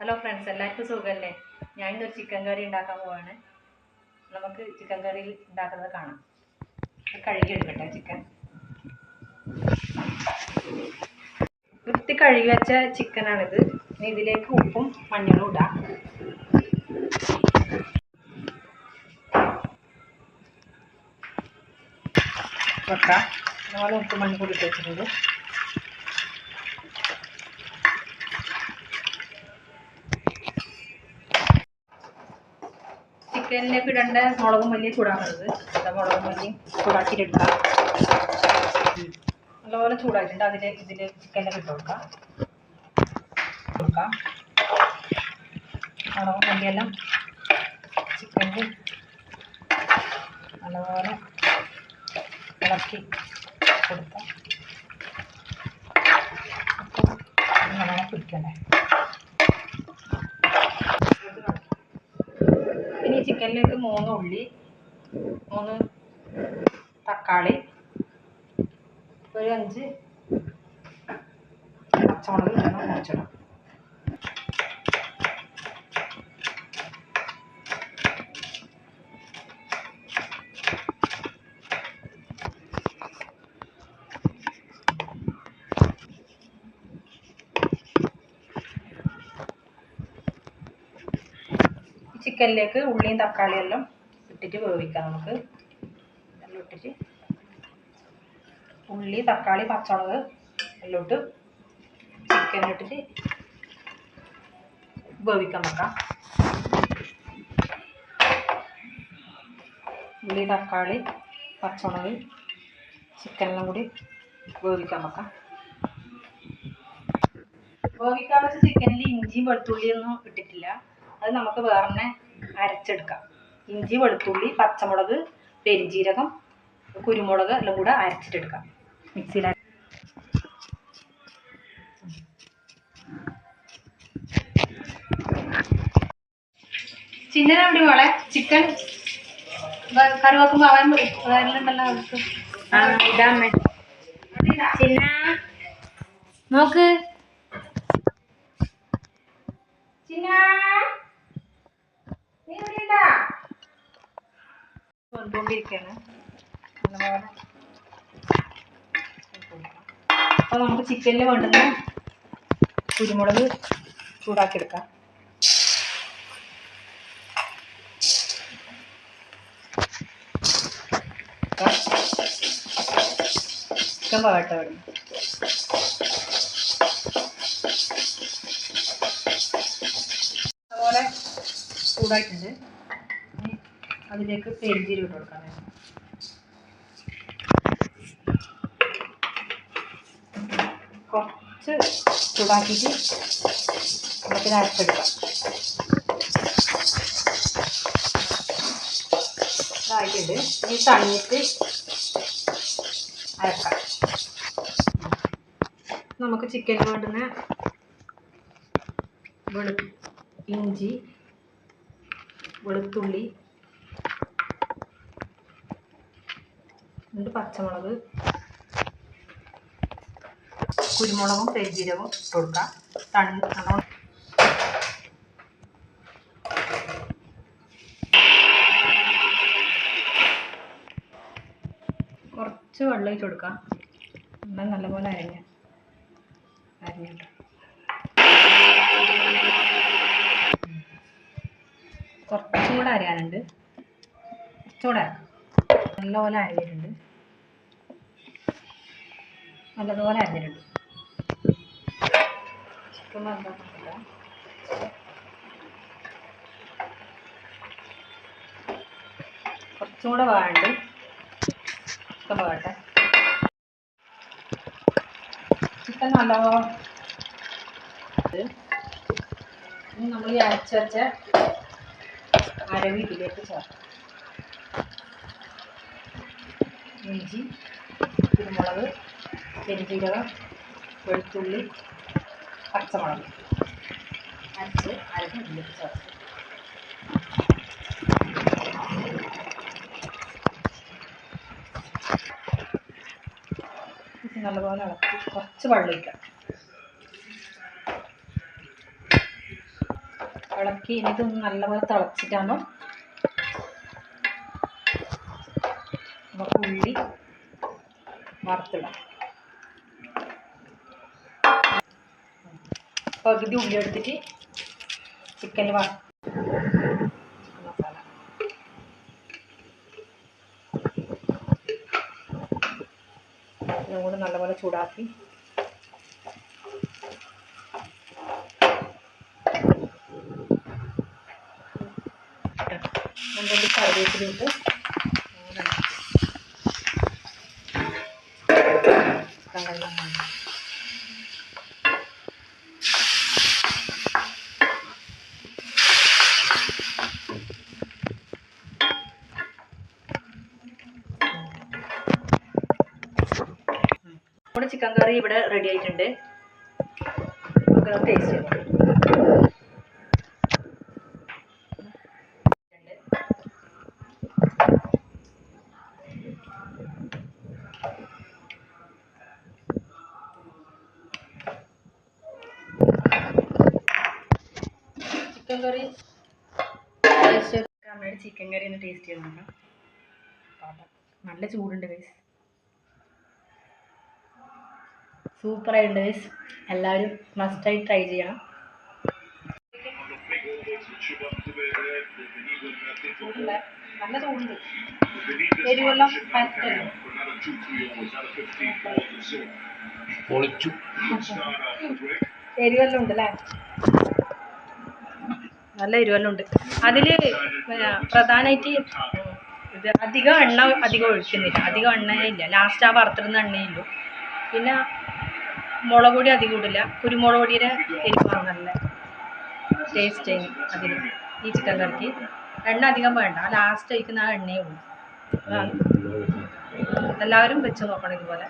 Hello friends എല്ലാവർക്കും സുഖമല്ലേ ഞാൻ ഇന്നൊരു ചിക്കൻ കറി ഉണ്ടാക്കാൻ പോവാണ്. നമുക്ക് ചിക്കൻ കറി ഉണ്ടാക്കുന്നത് കാണാം. കഴുകി എടുക്കട്ടെ ചിക്കൻ വൃത്തി കഴുകി വെച്ച ചിക്കനാണിത് ഇതിലേക്ക് ഉപ്പും മഞ്ഞളും ഇടാം. വെക്കാം. അതുപോലെ ഉപ്പ് മഞ്ഞൾപ്പൊടി ഇട്ട് വെച്ചിട്ടുണ്ട്. ചിക്കനിലേക്ക് ഇടേണ്ട മുളക് മല്ലിയും ചൂടാക്കുന്നത് മുളക് മല്ലിയും ചൂടാക്കിയിട്ടെടുക്കാം നല്ലപോലെ ചൂടാക്കിയിട്ട് അതിലേക്ക് ഇതിൽ ചിക്കനിലേക്ക് ഇട്ട് കൊടുക്കാം. കൊടുക്കാം. മുളക് മല്ലിയെല്ലാം ചിക്കനിൽ നല്ലപോലെ ഇളക്കി കൊടുക്കാം. നല്ലോണം പിടിക്കണ്ടേ ഇനി ചിക്കനിലേക്ക് മൂന്ന് ഉള്ളി മൂന്ന് തക്കാളി ഒരു അഞ്ച് പച്ചമുളക് മുറിച്ചിടാം ചിക്കനിലേക്ക് ഉള്ളിയും തക്കാളിയും എല്ലാം ഇട്ടിട്ട് വേവിക്കാം നമുക്ക്. എല്ലാം ഇട്ടിട്ട് ഉള്ളി തക്കാളി പച്ചമുളക് എല്ലാം ഇട്ട് ഇട്ടിട്ട് വേവിക്കാൻ വെക്കാം. ഉള്ളി തക്കാളി പച്ചമുളക് ചിക്കനെല്ലാം കൂടി വേവിക്കാൻ വെക്കാം. വേവിക്കാൻ വെച്ച ചിക്കനിൽ ഇഞ്ചിയും വെളുത്തുള്ളിയൊന്നും ഇട്ടിട്ടില്ല. അത് നമുക്ക് വേറെ അരച്ചെടുക്കാം. ഇഞ്ചി വെളുത്തുള്ളി പച്ചമുളക് പെരിഞ്ജീരകം കുരുമുളക് എല്ലാം കൂടെ അരച്ചിട്ടെടുക്കാം. മിക്സിയിൽ ചിന്നന എവിടെ മോളെ ചിക്കൻ കറി വെക്കുമ്പോ അവൻ വരലുണ്ടല്ലോ അവർക്ക് ചിന്ന നോക്ക്. ചിന്ന കൊണ്ടുകൊണ്ടിരിക്കുകയാണ് അപ്പൊ നമുക്ക് ചിക്കനിൽ വേണ്ടുന്ന കുരുമുളക് ചൂടാക്കിയെടുക്കാം. ചിക്കൻ പാകട്ടെ അവിടെ അതുപോലെ ചൂടായിട്ടുണ്ട്. അതിലേക്ക് പെരിഞ്ചീരം ഇട്ട് കൊടുക്കാം കുറച്ച് ചൂടാക്കിയിട്ട് നമുക്കിത് അരച്ചെടുക്കാം ഇതായിട്ടുണ്ട് ഇനി തണിയിട്ട് അരക്കാം. നമുക്ക് ചിക്കൻ വേണ്ടുന്ന വെളു ഇഞ്ചി വെളുത്തുള്ളി രണ്ട് പച്ചമുളക് കുരുമുളകും പെരുജീരകവും ഇട്ട് കൊടുക്കാം തണി നല്ലോണം കുറച്ച് വെള്ളം ഇട്ട് കൊടുക്കാം. എന്നാൽ നല്ലപോലെ അരഞ്ഞ അരഞ്ഞിട്ട്. കുറച്ചും കൂടെ അരയാനുണ്ട്. കുറച്ചുകൂടെ അരക്കാം. നല്ലപോലെ അരഞ്ഞിട്ടുണ്ട്. നല്ലതുപോലെ അരഞ്ഞിട്ടുണ്ട്. ചിക്കൻ എന്താ കുറച്ചും കൂടെ ചിക്കൻ പോകട്ടെ. ചിക്കൻ നല്ലപോലെ നമ്മൾ ഈ അരച്ച് അരവി ഇതിലേക്ക് ചേർക്കാം ഇഞ്ചി കുരുമുളക് പെരുജീരകം വെളുത്തുള്ളി പച്ചമുളക്. അരച്ച് അരച്ച് ഇതിലേക്ക് നല്ലപോലെ ഇളക്കി കുറച്ച് വെള്ളം ഇളക്കി ഇനി ഇതൊന്ന് നല്ലപോലെ തിളച്ചിട്ടാകുമ്പോൾ നമുക്ക് ഉള്ളി വറുത്തിടാം. പകുതി ഉള്ളി എടുത്തിട്ട് ചിക്കനിൽ വറ മസാല ഇതും കൂടി നല്ലപോലെ ചൂടാക്കി. എന്തെങ്കിലും കറിവേപ്പിലിട്ട് നമ്മുടെ ചിക്കൻ കറി ഇവിടെ റെഡി ആയിട്ടുണ്ട്. നമുക്ക് ടേസ്റ്റ് ചെയ്യാം. ചിക്കൻ കറി അമ്മയുടെ ചിക്കൻ കറി ഒന്ന് ടേസ്റ്റ് ചെയ്ത് നോക്കാം. നല്ല ചൂടുണ്ട് ഗൈസ് സൂപ്പറായിട്ടുണ്ട് ഗൈസ് എല്ലാവരും മസ്റ്റായി ട്രൈ ചെയ്യണം. നല്ല ചൂടുണ്ട്. എരിവെല്ലാം എരിവെല്ലാം ഉണ്ട് അല്ലേ നല്ല എരിവെല്ലാം പിന്നെ പ്രധാനമായിട്ട് ഇത് അധികം എണ്ണ അധികം ഒഴിക്കുന്നില്ല. അധികം എണ്ണയില്ല. ലാസ്റ്റ് ആ വറുത്തിടുന്ന എണ്ണയുള്ളൂ പിന്നെ മുളക് പൊടി അധികം ഇടില്ല. കുരുമുളക് പൊടിയുടെ എരിവാണ് നല്ല ടേസ്റ്റ് അതിന് ഈ ചിക്കൻ കറിക്ക്. എണ്ണ അധികം വേണ്ട. ലാസ്റ്റ് ഒഴിക്കുന്ന ആ എണ്ണയേ ഉള്ളൂ. എല്ലാവരും വെച്ച് നോക്കണം ഇതുപോലെ.